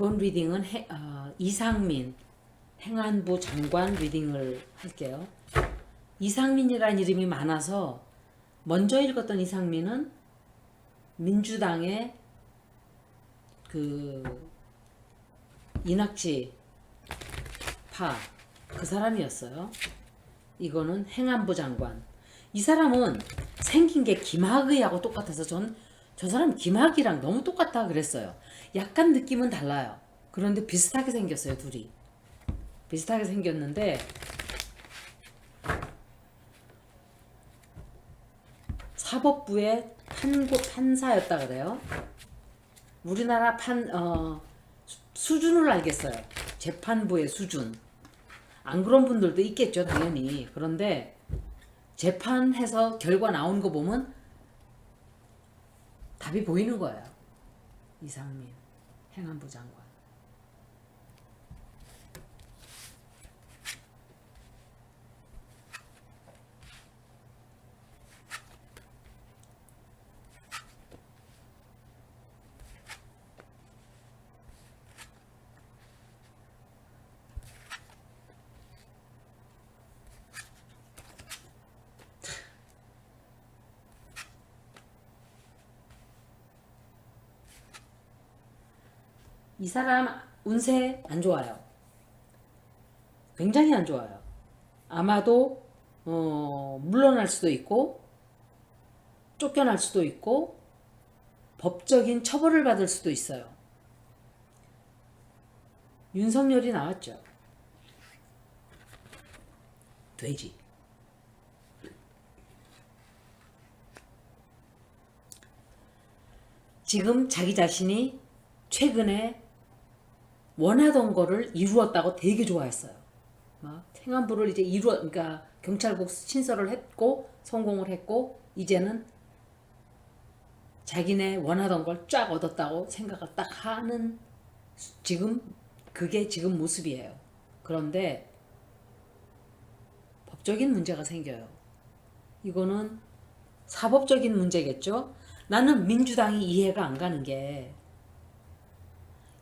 이번 리딩은 해- 어, 이상민 행안부 장관 리딩을 할게요. 이상민이라는 이름이 많아서 먼저 읽었던 이상민은 민주당의 그 이낙지 파 그 사람이었어요. 이거는 행안부 장관. 이 사람은 생긴 게 김학의하고 똑같아서 전 저 사람 김학이랑 너무 똑같다 그랬어요. 약간 느낌은 달라요. 그런데 비슷하게 생겼어요, 둘이. 비슷하게 생겼는데 사법부의 판고 판사였다 그래요. 우리나라 판 어, 수- 수준을 알겠어요. 재판부의 수준. 안 그런 분들도 있겠죠, 당연히. 그런데 재판해서 결과 나온 거 보면 답이 보이는 거예요. 이상민 행안부 장관. 이 사람 운세 안 좋아요. 굉장히 안 좋아요. 아마도 어, 물러날 수도 있고 쫓겨날 수도 있고 법적인 처벌을 받을 수도 있어요. 윤석열이 나왔죠. 돼지. 지금 자기 자신이 최근에 원하던 거를 이루었다고 되게 좋아했어요. 막 행안부를 이제 이루어, 그러니까 경찰국 신설을 했고 성공을 했고 이제는 자기네 원하던 걸 쫙 얻었다고 생각을 딱 하는 수- 지금 그게 지금 모습이에요. 그런데 법적인 문제가 생겨요. 이거는 사법적인 문제겠죠. 나는 민주당이 이해가 안 가는 게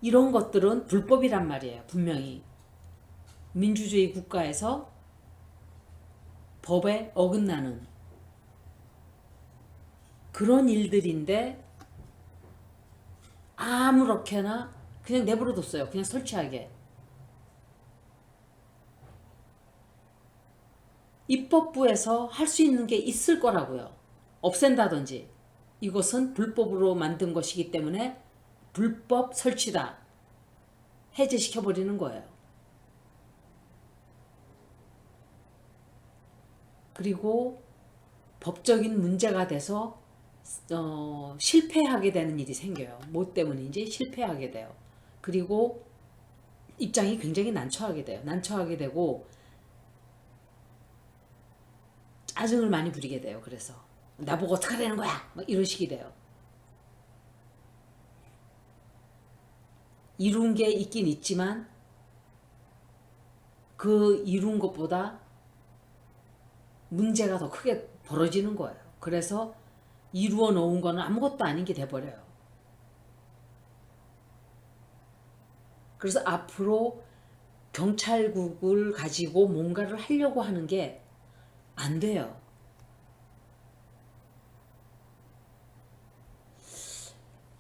이런 것들은 불법이란 말이에요. 분명히. 민주주의 국가에서 법에 어긋나는 그런 일들인데 아무렇게나 그냥 내버려뒀어요. 그냥 설치하게. 입법부에서 할 수 있는 게 있을 거라고요. 없앤다든지. 이것은 불법으로 만든 것이기 때문에 불법 설치다. 해제시켜버리는 거예요. 그리고 법적인 문제가 돼서 어, 실패하게 되는 일이 생겨요. 뭐 때문인지 실패하게 돼요. 그리고 입장이 굉장히 난처하게 돼요. 난처하게 되고 짜증을 많이 부리게 돼요. 그래서 나보고 어떻게 하라는 거야? 막 이런 식이 돼요. 이룬 게 있긴 있지만 그 이룬 것보다 문제가 더 크게 벌어지는 거예요. 그래서 이루어 놓은 거는 아무것도 아닌 게 돼버려요. 그래서 앞으로 경찰국을 가지고 뭔가를 하려고 하는 게 안 돼요.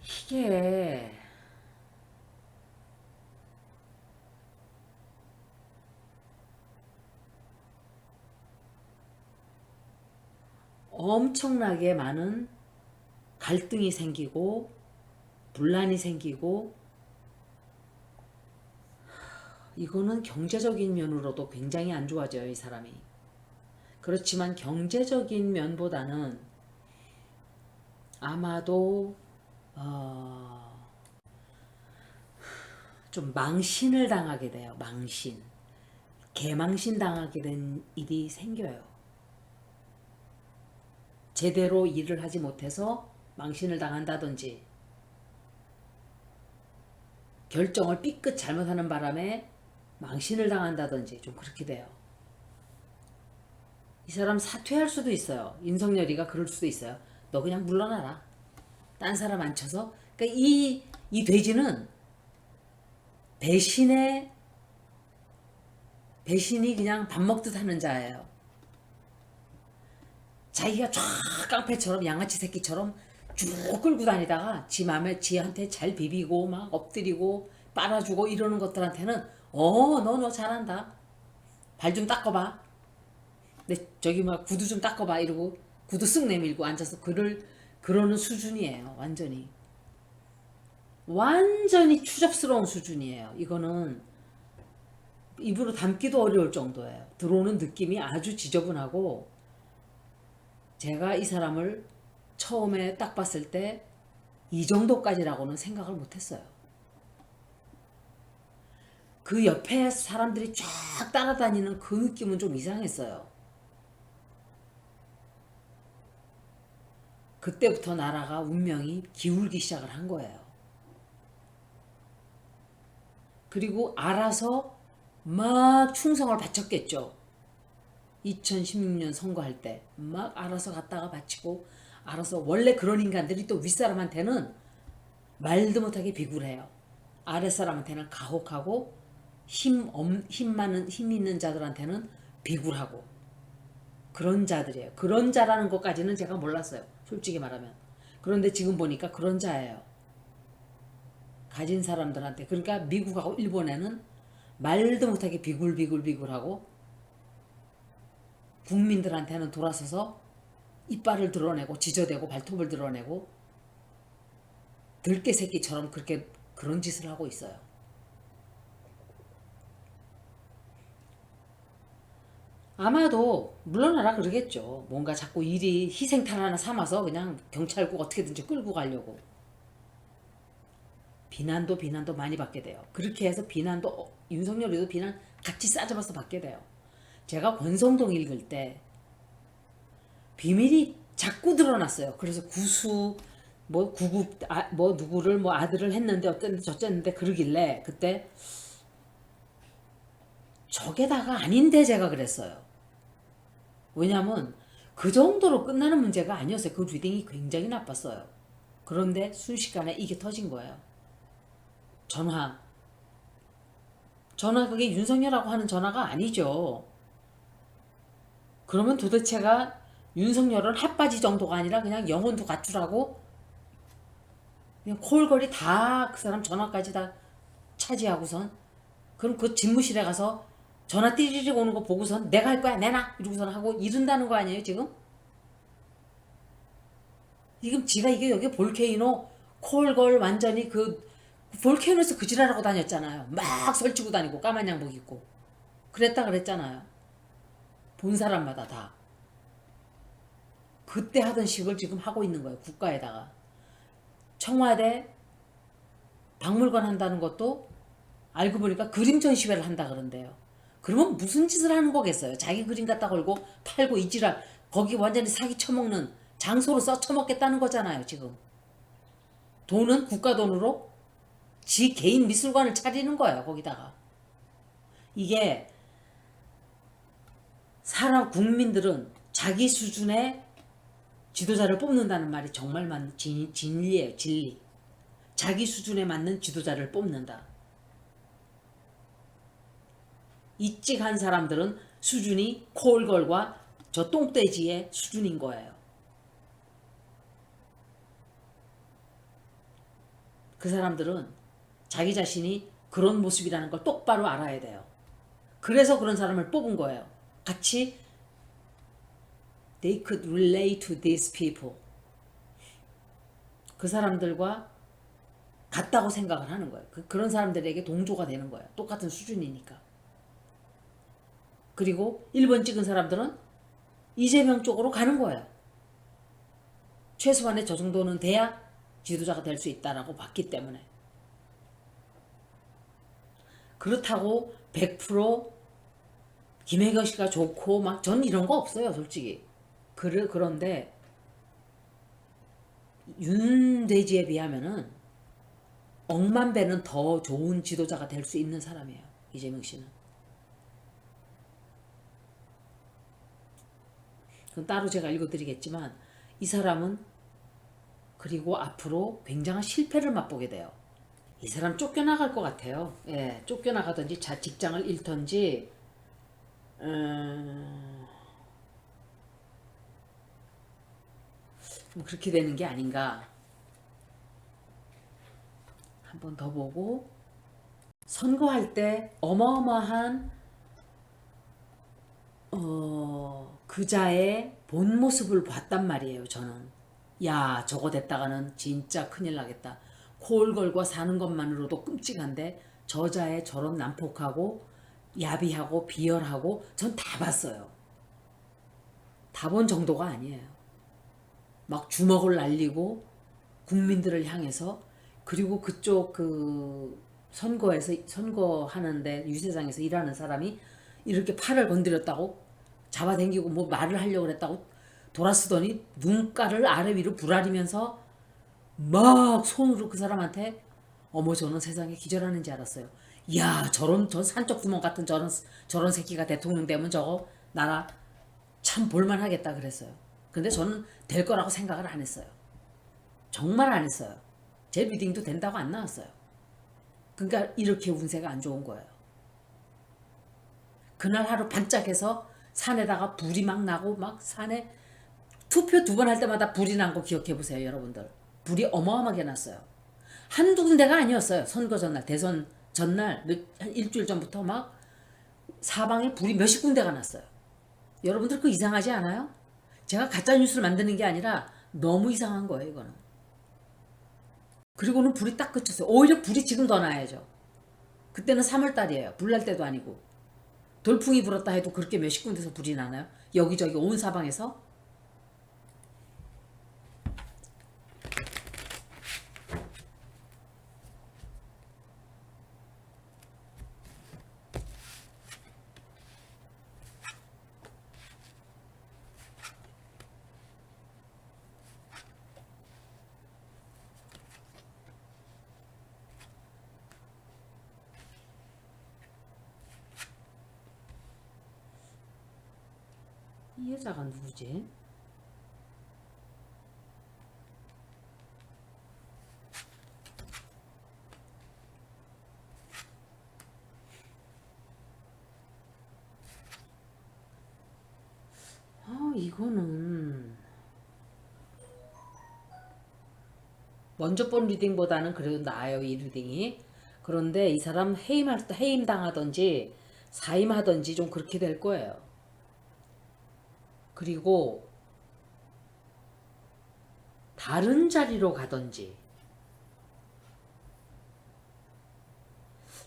이게 엄청나게 많은 갈등이 생기고 분란이 생기고 이거는 경제적인 면으로도 굉장히 안 좋아져요, 이 사람이. 그렇지만 경제적인 면보다는 아마도 어, 좀 망신을 당하게 돼요. 망신. 개망신 당하게 된 일이 생겨요. 제대로 일을 하지 못해서 망신을 당한다든지 결정을 삐끗 잘못하는 바람에 망신을 당한다든지 좀 그렇게 돼요. 이 사람 사퇴할 수도 있어요. 윤석열이가 그럴 수도 있어요. 너 그냥 물러나라. 딴 사람 안 쳐서. 그러니까 이, 이 돼지는 배신의 배신이 그냥 밥 먹듯 하는 자예요. 자기가 쫙 깡패처럼 양아치 새끼처럼 쭉 끌고 다니다가 지 맘에 지한테 잘 비비고 막 엎드리고 빨아주고 이러는 것들한테는 어 너 너 잘한다. 발 좀 닦아봐. 내 저기 막 구두 좀 닦아봐 이러고 구두 쓱 내밀고 앉아서 그를 그러는 수준이에요 완전히. 완전히 추접스러운 수준이에요. 이거는 입으로 담기도 어려울 정도예요. 들어오는 느낌이 아주 지저분하고 제가 이 사람을 처음에 딱 봤을 때 이 정도까지라고는 생각을 못했어요. 그 옆에 사람들이 쫙 따라다니는 그 느낌은 좀 이상했어요. 그때부터 나라가 운명이 기울기 시작을 한 거예요. 그리고 알아서 막 충성을 바쳤겠죠. 2016년 선거할 때 막 알아서 갔다가 바치고 알아서 원래 그런 인간들이 또 윗사람한테는 말도 못하게 비굴해요. 아랫사람한테는 가혹하고 힘, 엄, 힘 많은 힘 있는 자들한테는 비굴하고 그런 자들이에요. 그런 자라는 것까지는 제가 몰랐어요. 솔직히 말하면. 그런데 지금 보니까 그런 자예요. 가진 사람들한테 그러니까 미국하고 일본에는 말도 못하게 비굴비굴비굴하고 국민들한테는 돌아서서 이빨을 드러내고 지저대고 발톱을 드러내고 들깨 새끼처럼 그렇게 그런 짓을 하고 있어요. 아마도 물러나라 그러겠죠. 뭔가 자꾸 일이 희생탈 하나 삼아서 그냥 경찰국 어떻게든지 끌고 가려고. 비난도 비난도 많이 받게 돼요. 그렇게 해서 비난도 어, 윤석열이도 비난 같이 싸잡아서 받게 돼요. 제가 권성동 읽을 때 비밀이 자꾸 드러났어요. 그래서 구수 뭐 구급 아, 뭐 누구를 뭐 아들을 했는데 어쨌는데 저쨌는데 그러길래 그때 저게다가 아닌데 제가 그랬어요. 왜냐면 그 정도로 끝나는 문제가 아니었어요. 그 리딩이 굉장히 나빴어요. 그런데 순식간에 이게 터진 거예요. 전화. 전화 그게 윤석열하고 하는 전화가 아니죠. 그러면 도대체가 윤석열은 핫바지 정도가 아니라 그냥 영혼도 가출하고? 그냥 콜걸이 다 그 사람 전화까지 다 차지하고선? 그럼 그 집무실에 가서 전화 띠리릭 오는 거 보고선 내가 할 거야 내놔! 이러고선 하고 이른다는 거 아니에요 지금? 지금 지가 이게 여기 볼케이노 콜걸 완전히 그 볼케이노에서 그 지랄하고 다녔잖아요. 막 설치고 다니고 까만 양복 입고. 그랬다 그랬잖아요 본 사람마다 다 그때 하던 식을 지금 하고 있는 거예요. 국가에다가. 청와대 박물관 한다는 것도 알고 보니까 그림 전시회를 한다 그런데요. 그러면 무슨 짓을 하는 거겠어요? 자기 그림 갖다 걸고 팔고 이지랄 거기 완전히 사기 쳐먹는 장소로 써 쳐먹겠다는 거잖아요. 지금. 돈은 국가 돈으로 지 개인 미술관을 차리는 거예요. 거기다가. 이게 사람 국민들은 자기 수준의 지도자를 뽑는다는 말이 정말 맞는 진, 진리예요. 진리. 자기 수준에 맞는 지도자를 뽑는다. 이찍한 사람들은 수준이 콜걸과 저 똥돼지의 수준인 거예요. 그 사람들은 자기 자신이 그런 모습이라는 걸 똑바로 알아야 돼요. 그래서 그런 사람을 뽑은 거예요. 같이 they could relate to these people. 그 사람들과 같다고 생각을 하는 거예요. 그, 그런 사람들에게 동조가 되는 거예요. 똑같은 수준이니까. 그리고 1번 찍은 사람들은 이재명 쪽으로 가는 거예요. 최소한의 저 정도는 돼야 지도자가 될 수 있다라고 봤기 때문에. 그렇다고 100% 김혜경 씨가 좋고 막 전 이런 거 없어요, 솔직히. 그 그런데 윤대지에 비하면은 억만 배는 더 좋은 지도자가 될 수 있는 사람이에요. 이재명 씨는. 그건 따로 제가 읽어드리겠지만 이 사람은 그리고 앞으로 굉장한 실패를 맛보게 돼요. 이 사람 쫓겨나갈 것 같아요. 예, 쫓겨나가든지 자 직장을 잃던지 음, 좀 그렇게 되는 게 아닌가. 한 번 더 보고 선거할 때 어마어마한 어, 그자의 본 모습을 봤단 말이에요, 저는. 야, 저거 됐다가는 진짜 큰일 나겠다. 코올 걸고 사는 것만으로도 끔찍한데, 저자의 저런 난폭하고, 야비하고, 비열하고, 전 다 봤어요. 다 본 정도가 아니에요. 막 주먹을 날리고, 국민들을 향해서, 그리고 그쪽 그 선거에서, 선거하는데 유세장에서 일하는 사람이 이렇게 팔을 건드렸다고 잡아당기고 뭐 말을 하려고 그랬다고 돌아쓰더니 눈가를 아래 위로 부라리면서 막 손으로 그 사람한테 어머 저는 세상에 기절하는 줄 알았어요. 이야 저런 저 산적 구멍 같은 저런 저런 새끼가 대통령 되면 저거 나라 참 볼만하겠다 그랬어요. 근데 저는 될 거라고 생각을 안 했어요. 정말 안 했어요. 제 리딩도 된다고 안 나왔어요. 그러니까 이렇게 운세가 안 좋은 거예요. 그날 하루 반짝해서 산에다가 불이 막 나고 막 산에 투표 두 번 할 때마다 불이 난 거 기억해 보세요, 여러분들. 불이 어마어마하게 났어요. 한두 군데가 아니었어요. 선거 전날, 대선 전날 몇, 한 일주일 전부터 막 사방에 불이 몇십 군데가 났어요. 여러분들 그 이상하지 않아요? 제가 가짜 뉴스를 만드는 게 아니라 너무 이상한 거예요, 이거는. 그리고는 불이 딱 그쳤어요. 오히려 불이 지금 더 나야죠. 그때는 3월 달이에요. 불 날 때도 아니고. 돌풍이 불었다 해도 그렇게 몇십 군데서 불이 나나요? 여기저기 온 사방에서? 이 여자가 누구지? 아, 이거는 먼저 본 리딩보다는 그래도 나아요, 이 리딩이. 그런데 이 사람 해임할 때 해임 당하든지 사임하든지 좀 그렇게 될 거예요. 그리고 다른 자리로 가든지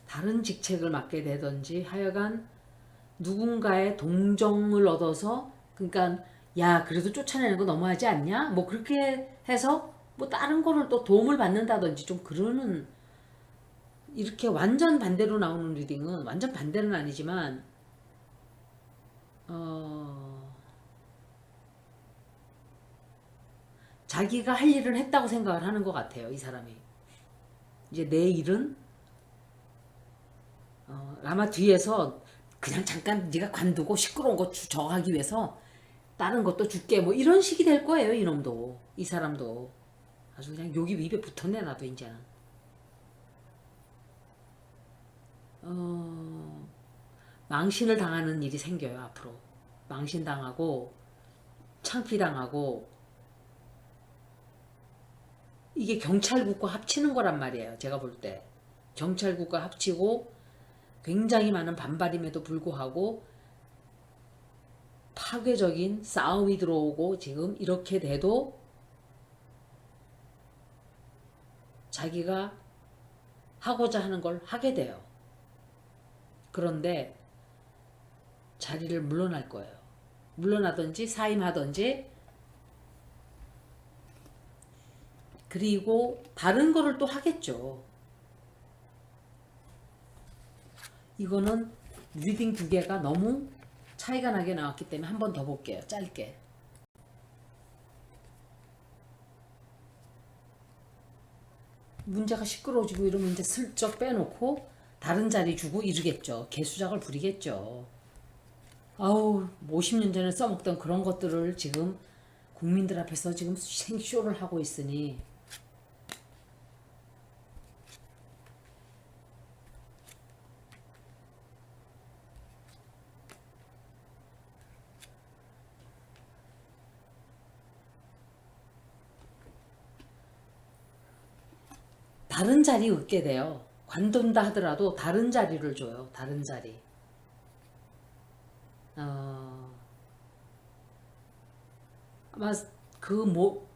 다른 직책을 맡게 되든지 하여간 누군가의 동정을 얻어서 그러니까 야 그래도 쫓아내는 거 너무하지 않냐? 뭐 그렇게 해서 뭐 다른 거를 또 도움을 받는다든지 좀 그러는 이렇게 완전 반대로 나오는 리딩은 완전 반대는 아니지만 어 자기가 할 일을 했다고 생각을 하는 것 같아요 이 사람이. 이제 내 일은 어, 아마 뒤에서 그냥 잠깐 네가 관두고 시끄러운 거 주- 저하기 위해서 다른 것도 줄게 뭐 이런 식이 될 거예요 이놈도. 이 사람도. 아주 그냥 욕이 입에 붙었네 나도 이제는. 어, 망신을 당하는 일이 생겨요 앞으로. 망신 당하고 창피 당하고 이게 경찰국과 합치는 거란 말이에요 제가 볼 때 경찰국과 합치고 굉장히 많은 반발임에도 불구하고 파괴적인 싸움이 들어오고 지금 이렇게 돼도 자기가 하고자 하는 걸 하게 돼요. 그런데 자리를 물러날 거예요. 물러나든지 사임하든지 그리고 다른 거를 또 하겠죠. 이거는 리딩 두 개가 너무 차이가 나게 나왔기 때문에 한 번 더 볼게요. 짧게. 문제가 시끄러워지고 이러면 이제 슬쩍 빼놓고 다른 자리 주고 이러겠죠. 개수작을 부리겠죠. 아우 50년 전에 써먹던 그런 것들을 지금 국민들 앞에서 지금 생쇼를 하고 있으니 다른 자리 얻게 돼요. 관둔다 하더라도 다른 자리를 줘요. 다른 자리. 어, 아마 그 모,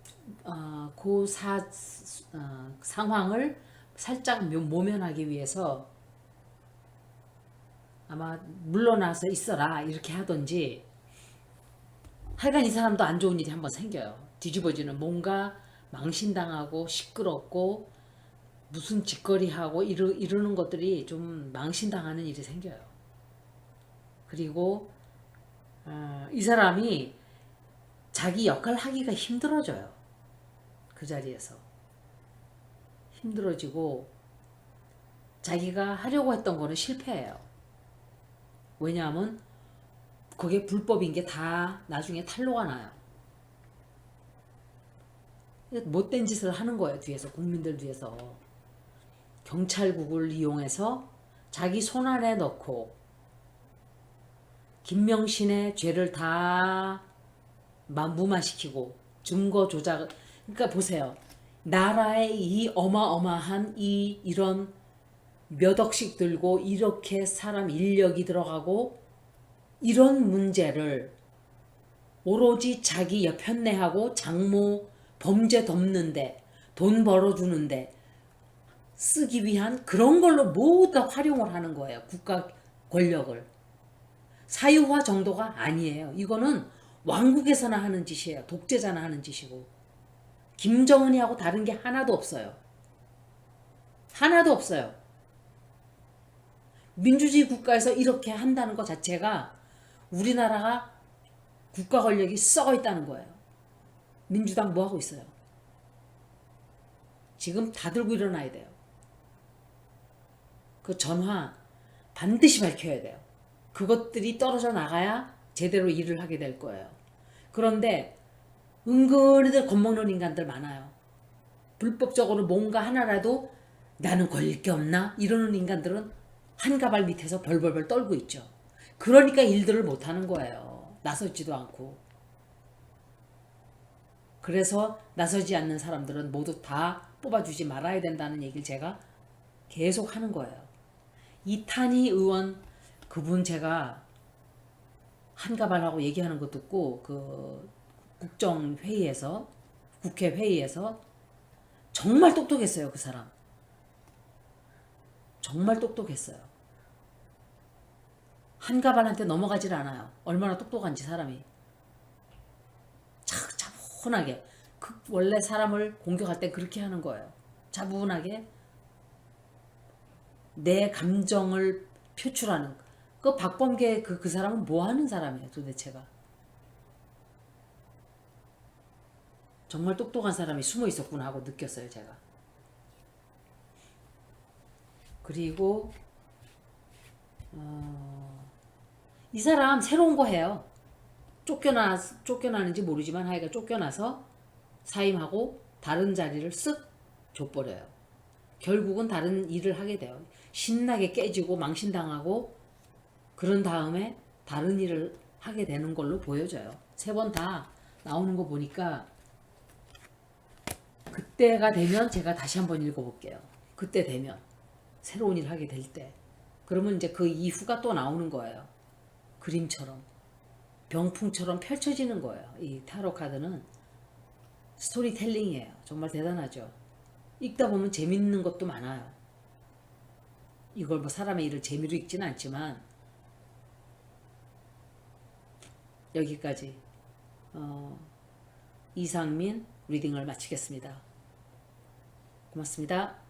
어, 그 사, 어, 상황을 살짝 모- 모면하기 위해서 아마 물러나서 있어라 이렇게 하던지 하여간 이 사람도 안 좋은 일이 한번 생겨요. 뒤집어지는 뭔가 망신당하고 시끄럽고 무슨 짓거리하고 이러, 이러는 것들이 좀 망신당하는 일이 생겨요. 그리고 어, 이 사람이 자기 역할 하기가 힘들어져요. 그 자리에서. 힘들어지고 자기가 하려고 했던 거는 실패해요. 왜냐하면 그게 불법인 게 다 나중에 탄로가 나요. 못된 짓을 하는 거예요. 뒤에서 국민들 뒤에서 경찰국을 이용해서 자기 손 안에 넣고 김명신의 죄를 다 마- 무마시키고 증거 조작 그러니까 보세요. 나라의 이 어마어마한 이 이런 몇 억씩 들고 이렇게 사람 인력이 들어가고 이런 문제를 오로지 자기 편내하고 장모 범죄 덮는데 돈 벌어주는데 쓰기 위한 그런 걸로 모두 다 활용을 하는 거예요. 국가 권력을. 사유화 정도가 아니에요. 이거는 왕국에서나 하는 짓이에요. 독재자나 하는 짓이고. 김정은이하고 다른 게 하나도 없어요. 하나도 없어요. 민주주의 국가에서 이렇게 한다는 것 자체가 우리나라가 국가 권력이 썩어 있다는 거예요. 민주당 뭐 하고 있어요? 지금 다 들고 일어나야 돼요. 그 전화 반드시 밝혀야 돼요. 그것들이 떨어져 나가야 제대로 일을 하게 될 거예요. 그런데 은근히들 겁먹는 인간들 많아요. 불법적으로 뭔가 하나라도 나는 걸릴 게 없나? 이러는 인간들은 한 가발 밑에서 벌벌벌 떨고 있죠. 그러니까 일들을 못 하는 거예요. 나서지도 않고. 그래서 나서지 않는 사람들은 모두 다 뽑아주지 말아야 된다는 얘기를 제가 계속 하는 거예요. 이탄희 의원 그분 제가 한가발하고 얘기하는 거 듣고 그 국정회의에서 국회 회의에서 정말 똑똑했어요 그 사람. 정말 똑똑했어요. 한가발한테 넘어가질 않아요. 얼마나 똑똑한지 사람이. 착 차분하게. 그 원래 사람을 공격할 때 그렇게 하는 거예요. 차분하게 내 감정을 표출하는 그 박범계 그, 그 사람은 뭐 하는 사람이에요 도대체가? 정말 똑똑한 사람이 숨어 있었구나 하고 느꼈어요 제가. 그리고 어, 이 사람 새로운 거 해요. 쫓겨나 쫓겨나는지 모르지만 하여간 쫓겨나서 사임하고 다른 자리를 쓱 줘버려요. 결국은 다른 일을 하게 돼요 신나게 깨지고 망신당하고 그런 다음에 다른 일을 하게 되는 걸로 보여져요. 세 번 다 나오는 거 보니까 그때가 되면 제가 다시 한번 읽어볼게요. 그때 되면 새로운 일 하게 될 때. 그러면 이제 그 이후가 또 나오는 거예요. 그림처럼 병풍처럼 펼쳐지는 거예요. 이 타로 카드는 스토리텔링이에요. 정말 대단하죠. 읽다 보면 재밌는 것도 많아요. 이걸 뭐 사람의 일을 재미로 읽지는 않지만 여기까지 어, 이상민 리딩을 마치겠습니다. 고맙습니다.